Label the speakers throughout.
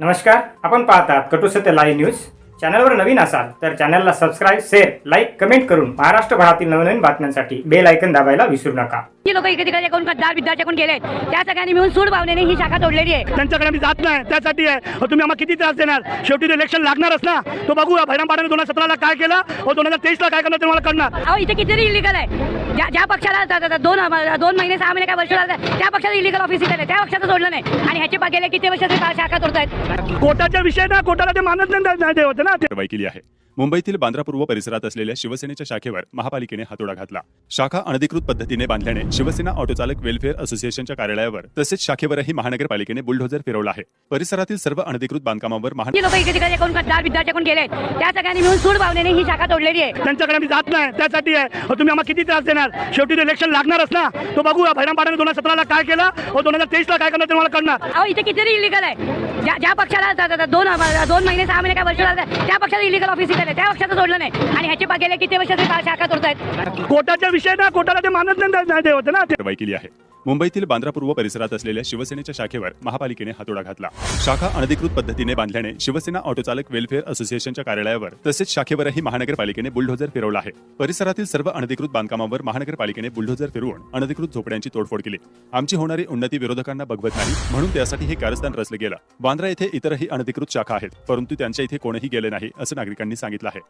Speaker 1: नमस्कार आपण पाहतात कटुसत्य लाईव्ह न्यूज चॅनलवर नवीन असाल तर चॅनलला सबस्क्राईब शेअर लाईक कमेंट करून महाराष्ट्रभरातील नवनवीन बातम्यांसाठी बेल ऐकन दाबायला विसरू नका.
Speaker 2: जी लोक इकडे तिकडे कोण गद्दार विद्यार्थी कोण गेले त्या सगळ्यांनी मिळून सूड भावनेने ही शाखा तोडलेली आहे.
Speaker 3: त्यांच्याकडे आम्ही जात नाही त्यासाठी आहे. तुम्ही आम्हाला किती त्रास देणार? शेवटी इलेक्शन लागणारच ना. तो बघूया भैरामपाड्याने दोन हजार सतराला काय केलं? हो दोन हजार तेवीसला काय करणार ते मला कळणार.
Speaker 2: अहो इथे किती इलिगल आहे. ज्या ज्या पक्षाला दोन दोन महिने सहा महिने काय वर्ष लागतात त्या पक्षाला इलिगल ऑफिस इथे त्या पक्षाचं सोडलं नाही. आणि ह्याचे गेले किती वर्ष शाखा तोडतायत?
Speaker 3: कोर्टाच्या विषय ना कोर्टाला ते मानत नाही होते ना.
Speaker 4: केली आहे. मुंबईतील बांद्रा पूर्व परिसरात असलेल्या शिवसेनेच्या शाखेवर महापालिकेने हातोडा घातला. शाखा अनधिकृत पद्धतीने बांधल्याने शिवसेना ऑटोचालक वेलफेअर असोसिएशनच्या कार्यालयावर तसेच शाखेवरही महानगरपालिकेने बुलडोझर फिरवला आहे. परिसरातील सर्व अनधिकृत बांधकामांवर महान
Speaker 2: जी लोक इकडे तिकडे कोण गद्दार विद्यार्थी कोण गेले त्या सगळ्यांनी मिळून सूड भावनेने ही शाखा तोडलेली आहे.
Speaker 3: त्यांच्याकडे आम्ही जात नाही. त्यासाठी आहे. तुम्ही आम्हाला किती त्रास देणार? शेवटी इलेक्शन लागणारच ना. तो बघूया. भैरामपाड्याने दोन हजार सतराला काय केलं? हो दोन हजार तेवीसला काय करणार ते मला कळणार.
Speaker 2: अहो इथे किती इलिगल आहे? ज्या ज्या पक्षाला दोन दोन महिने सहा महिने काय वर्ष लागतात त्या पक्षाचं इलिगल ऑफिस इथे त्या पक्षाचं सोडलं नाही. आणि ह्याचे गेले किती वर्ष शाखा तोडतायत?
Speaker 3: कोर्टाच्या विषय ना कोर्टाला ते मानत नाही होते ना.
Speaker 4: केली आहे. मुंबईतील बांद्रा पूर्व परिसरात असलेल्या शिवसेनेच्या शाखेवर महापालिकेने हातोडा घातला. शाखा अनधिकृत पद्धतीने बांधल्याने शिवसेना ऑटोचालक वेलफेअर असोसिएशनच्या कार्यालयावर तसेच शाखेवरही महानगरपालिकेने बुलडोझर फिरवला आहे. परिसरातील सर्व अनधिकृत बांधकामांवर महानगरपालिकेने बुलडोझर फिरवून अनधिकृत झोपड्यांची तोडफोड केली. आमची होणारी उन्नती विरोधकांना बघवत नाही म्हणून त्यासाठी हे कारस्थान रचलं गेलं. बांद्रा येथे इतरही अनधिकृत शाखा आहेत परंतु त्यांच्या इथे कोणीही गेले नाही असं नागरिकांनी सांगितलं आहे.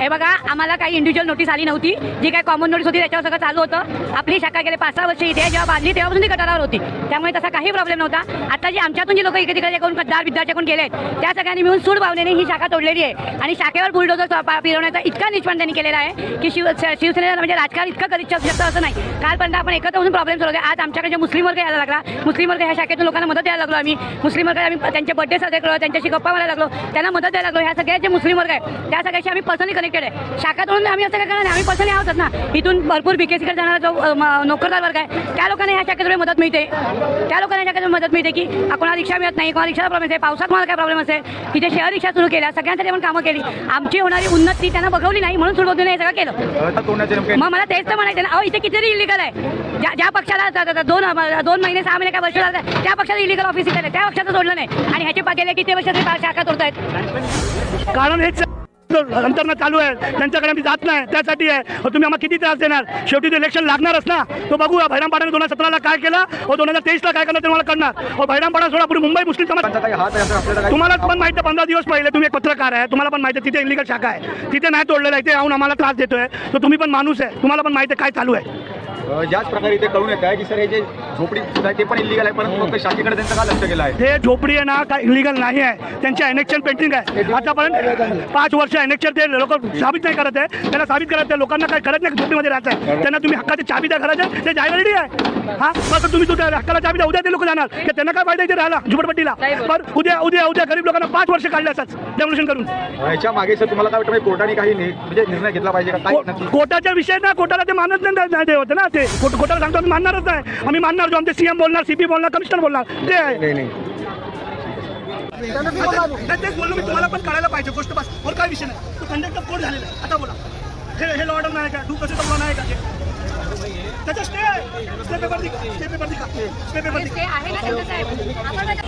Speaker 2: हे बघा आम्हाला काही इंडिव्हिज्युअल नोटीस आली नव्हती. जी काही कॉमन नोटीस होती त्याच्यावर सगळं चालू होतं. आपली शाखा गेले पाच सहा वर्ष इथे जेव्हा बांधली तेव्हापासून ती गटारावर होती. त्यामुळे तसा काही प्रॉब्लेम नव्हता. आता जी आमच्यातून जी लोक इकडे तिकडे करून गद्दार विद्यार्थी गेले त्या सगळ्यांनी मिळून सूड भावनेने ही शाखा तोडलेली आहे. आणि शाखेवर बुलडोजर फिरवण्याचा इतका निष्पण त्यांनी केलेला आहे की शिव शिवसेनेला म्हणजे राजकारण इतकं करीत शकतं असं नाही. कालपर्यंत आपण एकत्र होऊन प्रॉब्लेम सोडवले. आज आमच्याकडे जे मुस्लिम वर्ग यायला लागला मुस्लिम वर्ग ह्या शाखेतून लोकांना मदत द्यायला लागलो आम्ही. मुस्लिम वर्ग आम्ही त्यांचे बड्डे साजरे केलो त्यांच्याशी गप्पा मारायला लागलो त्यांना मदत द्यायला लागलो. ह्या सगळ्या जे मुस्लिम वर्ग आहे त्या सगळ्याशी आम्ही पर्सनली कनेक्टेड आहे. शाखातून आम्ही असं काय करणार नाही. आम्ही पर्सनली आहोत ना. इथून भरपूर बीकेसीकडे जाणारा जो नोकरदार वर्ग आहे त्या लोकांना ह्या शाखेतून मदत मिळते. त्या लोकांना ह्या शाखेतून मदत मिळते की कोणाला रिक्षा मिळत नाही कोणाला रिक्षाचा प्रॉब्लेम असेल पावसात कोणाला काय प्रॉब्लेम असेल तिथे शेअर रिक्षा सुरू केल्या सगळ्यांसाठी आपण कामं केली. आमची होणारी उन्नती त्यांना बघवली नाही म्हणून सुरुवातीने हे सगळं केलं. मग मला तेच तर म्हणायचं ना अहो इथे किती इलिगल आहे. ज्या ज्या पक्षाला दोन दोन महिने सहा महिने काय वर्ष लागतात त्या पक्षाचं इलिगल ऑफिस इथे त्या पक्षाचं सोडलं नाही. आणि ह्याचे गेले किती वर्ष शाखा तोडतायत.
Speaker 3: कारण हेच अंतरणं चालू आहे त्यांच्याकडे आम्ही जात नाही. त्यासाठी आहे. तुम्ही आम्हाला किती त्रास देणार? शेवटी इलेक्शन लागणारच ना. तो बघूया भैरामपाड्याने दोन हजार सतराला काय केलं? हो दोन हजार तेवीसला काय करणार ते मला कळणार. हो भैरामपाडा सोडा पुढे मुंबई मुस्लिम समाज तुम्हाला पण माहिती आहे पंधरा दिवस पहिले तुम्ही एक पत्रकार आहे. तुम्हाला पण माहिती आहे तिथे इलिगल शाखा आहे. तिथे नाही तोडलेलं आहे ते येऊन आम्हाला त्रास देतोय. तर तुम्ही पण माणूस आहे. तुम्हाला पण माहिती आहे काय चालू आहे.
Speaker 5: ज्याच प्रकारे इथे कळून येत आहे की सर हे जे झोपडी ते पण इलिगल आहे. परंतु फक्त शाखेकडे त्यांचं का लक्ष गेलं आहे?
Speaker 3: हे झोपडी आहे ना काय इलिगल नाही आहे. त्यांच्या एनेक्शन पेंटिंग आहे. आतापर्यंत पाच वर्ष एनेक्शन ते लोक साबित नाही करत आहे. त्यांना साबित करत आहे. लोकांना काय करत नाही झोपडीमध्ये राहत आहे. त्यांना तुम्ही हक्काची चाबी द्या घराच्या ते जायला रेडी आहे. हा? फक्त तुम्ही तुझ्या हक्काला चाबी द्या. उद्या ते लोक जाणार. की त्यांना काय फायदा इथे राहिला झुपडपट्टीला. पण उद्या उद्या उद्या गरीब लोकांना पाच वर्ष काढले असतात. डेव्होल्युशन करून.
Speaker 5: याच्या मागे सर तुम्हाला काय वाटतं म्हणजे कोर्टाने काही नि- म्हणजे निर्णय घेतला पाहिजे का? काय नक्की?
Speaker 3: को- कोर्टाच्या विषय ना कोर्टाला ते मानत नाही होतं ना. ते कोर्टाला सांगतो आम्ही मानणारच नाही आम्ही मानणार जो आमचे सीएम बोलणार सीपी बोलणार कमिशनर बोलणार. ते आहे.
Speaker 5: नाही नाही.
Speaker 3: नाही, तेच बोललो मी तुम्हाला पण कळायला पाहिजे गोष्ट बस. और काय विषय नाही. तो कंडक्टर कोड झालेला आहे? आता बोला. हे हे लॉर्डर नाही का? डू कसे लॉ नाही का ते? त्याचा स्टे आहे. स्टे पेपर दिका स्टे पेपर दिका स्टे पेपर दिका